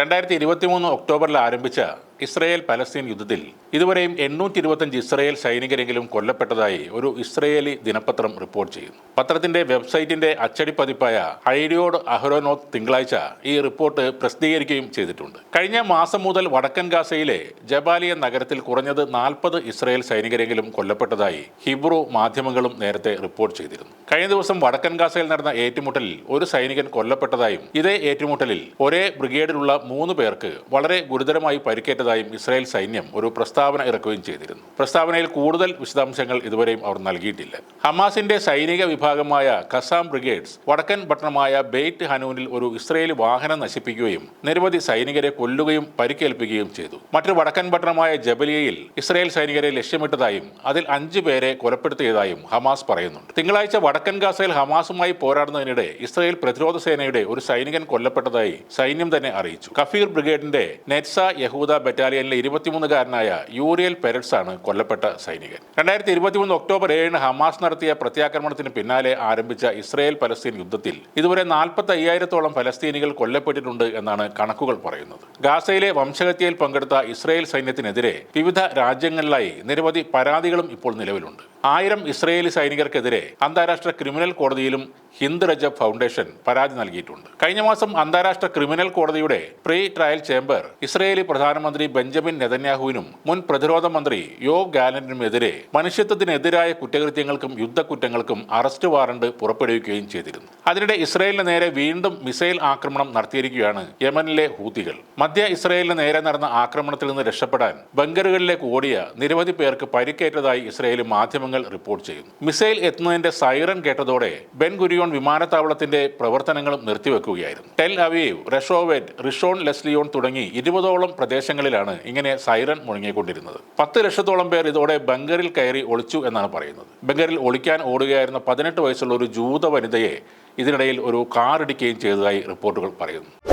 രണ്ടായിരത്തി ഇരുപത്തി മൂന്ന് ഒക്ടോബറിൽ ആരംഭിച്ച ഇസ്രയേൽ പലസ്തീൻ യുദ്ധത്തിൽ ഇതുവരെയും എണ്ണൂറ്റി ഇരുപത്തഞ്ച് ഇസ്രയേൽ സൈനികരെങ്കിലും കൊല്ലപ്പെട്ടതായി ഒരു ഇസ്രയേലി ദിനപത്രം റിപ്പോർട്ട് ചെയ്യുന്നു. പത്രത്തിന്റെ വെബ്സൈറ്റിന്റെ അച്ചടി പതിപ്പായ ഐഡിയോഡ് അഹ്റോനോത്ത് തിങ്കളാഴ്ച ഈ റിപ്പോർട്ട് പ്രസിദ്ധീകരിക്കുകയും ചെയ്തിട്ടുണ്ട്. കഴിഞ്ഞ മാസം മുതൽ വടക്കൻ ഗാസയിലെ ജബാലിയ നഗരത്തിൽ കുറഞ്ഞത് നാൽപ്പത് ഇസ്രയേൽ സൈനികരെങ്കിലും കൊല്ലപ്പെട്ടതായി ഹിബ്രു മാധ്യമങ്ങളും നേരത്തെ റിപ്പോർട്ട് ചെയ്തിരുന്നു. കഴിഞ്ഞ ദിവസം വടക്കൻ ഗാസയിൽ നടന്ന ഏറ്റുമുട്ടലിൽ ഒരു സൈനികൻ കൊല്ലപ്പെട്ടതായും ഇതേ ഏറ്റുമുട്ടലിൽ ഒരേ ബ്രിഗേഡിലുള്ള മൂന്ന് പേർക്ക് വളരെ ഗുരുതരമായി പരിക്കേറ്റതായും ഇസ്രായേൽ സൈന്യം ഒരു പ്രസ്താവന ഇറക്കുകയും ചെയ്തിരുന്നു. പ്രസ്താവനയിൽ കൂടുതൽ വിശദാംശങ്ങൾ ഇതുവരെയും അവർ നൽകിയിട്ടില്ല. ഹമാസിന്റെ സൈനിക വിഭാഗമായ കസാം ബ്രിഗേഡ്സ് വടക്കൻ പട്ടണമായ ബെയ്റ്റ് ഹനൂനിൽ ഒരു ഇസ്രയേലി വാഹനം നശിപ്പിക്കുകയും നിരവധി സൈനികരെ കൊല്ലുകയും പരിക്കേൽപ്പിക്കുകയും ചെയ്തു. മറ്റൊരു വടക്കൻ പട്ടണമായ ജബലിയയിൽ ഇസ്രായേൽ സൈനികരെ ലക്ഷ്യമിട്ടതായും അതിൽ അഞ്ചു പേരെ കൊലപ്പെടുത്തിയതായും ഹമാസ് പറയുന്നുണ്ട്. തിങ്കളാഴ്ച വടക്കൻ ഗാസയിൽ ഹമാസുമായി പോരാടുന്നതിനിടെ ഇസ്രായേൽ പ്രതിരോധ സേനയുടെ ഒരു സൈനികൻ കൊല്ലപ്പെട്ടതായി സൈന്യം തന്നെ അറിയിച്ചു. കഫീർ ബ്രിഗേഡിന്റെ നെറ്റ്സ യഹൂദ ബറ്റാലിയനിലെ ഇരുപത്തിമൂന്നുകാരനായ യൂറിയൽ പെരറ്റ്സ് ആണ് കൊല്ലപ്പെട്ട സൈനികൻ. രണ്ടായിരത്തി ഇരുപത്തിമൂന്ന് ഒക്ടോബർ ഏഴിന് ഹമാസ് നടത്തിയ പ്രത്യാക്രമണത്തിന് പിന്നാലെ ആരംഭിച്ച ഇസ്രയേൽ പലസ്തീൻ യുദ്ധത്തിൽ ഇതുവരെ നാൽപ്പത്തി അയ്യായിരത്തോളം ഫലസ്തീനികൾ കൊല്ലപ്പെട്ടിട്ടുണ്ട് എന്നാണ് കണക്കുകൾ പറയുന്നത്. ഗാസയിലെ വംശഹത്യയിൽ പങ്കെടുത്ത ഇസ്രയേൽ സൈന്യത്തിനെതിരെ വിവിധ രാജ്യങ്ങളിലായി നിരവധി പരാതികളും ഇപ്പോൾ നിലവിലുണ്ട്. ആയിരം ഇസ്രയേലി സൈനികർക്കെതിരെ അന്താരാഷ്ട്ര ക്രിമിനൽ കോടതിയിലും ഹിന്ദ് രജബ് ഫൗണ്ടേഷൻ പരാതി നൽകിയിട്ടുണ്ട്. കഴിഞ്ഞ മാസം അന്താരാഷ്ട്ര ക്രിമിനൽ കോടതിയുടെ പ്രീ ട്രയൽ ചേംബർ ഇസ്രയേലി പ്രധാനമന്ത്രി ബെഞ്ചമിൻ നെതന്യാഹുവിനും മുൻ പ്രതിരോധ മന്ത്രി യോവ് ഗാലന്റിനുമെതിരെ മനുഷ്യത്വത്തിനെതിരായ കുറ്റകൃത്യങ്ങൾക്കും യുദ്ധക്കുറ്റങ്ങൾക്കും അറസ്റ്റ് വാറണ്ട് പുറപ്പെടുവിക്കുകയും ചെയ്തിരുന്നു. അതിനിടെ ഇസ്രയേലിന് നേരെ വീണ്ടും മിസൈൽ ആക്രമണം നടത്തിയിരിക്കുകയാണ് യമനിലെ ഹൂതികൾ മധ്യ ഇസ്രയേലിന് നേരെ നടന്ന ആക്രമണത്തിൽ നിന്ന് രക്ഷപ്പെടാൻ ബംഗറുകളിലേക്ക് ഓടിയ നിരവധി പേർക്ക് പരിക്കേറ്റതായി ഇസ്രയേലി മാധ്യമങ്ങൾ റിപ്പോർട്ട് ചെയ്യുന്നു. മിസൈൽ എത്തുന്നതിന്റെ സൈറൺ കേട്ടതോടെ ബെൻ ഗുരിയോൺ വിമാനത്താവളത്തിന്റെ പ്രവർത്തനങ്ങളും നിർത്തിവെക്കുകയായിരുന്നു. ടെൽ അവീവ് റഷോവേറ്റ് റിഷോൺ ലെസ്ലിയോൺ തുടങ്ങി ഇരുപതോളം പ്രദേശങ്ങളിലാണ് ഇങ്ങനെ സൈറൺ മുഴങ്ങിക്കൊണ്ടിരുന്നത്. പത്ത് ലക്ഷത്തോളം പേർ ഇതോടെ ബംഗറിൽ കയറി ഒളിച്ചു എന്നാണ് പറയുന്നത്. ബംഗറിൽ ഒളിക്കാൻ ഓടുകയായിരുന്ന പതിനെട്ട് വയസ്സുള്ള ഒരു ജൂത വനിതയെ ഇതിനിടയിൽ ഒരു കാർ ഇടിക്കുകയും ചെയ്തതായി റിപ്പോർട്ടുകൾ പറയുന്നു.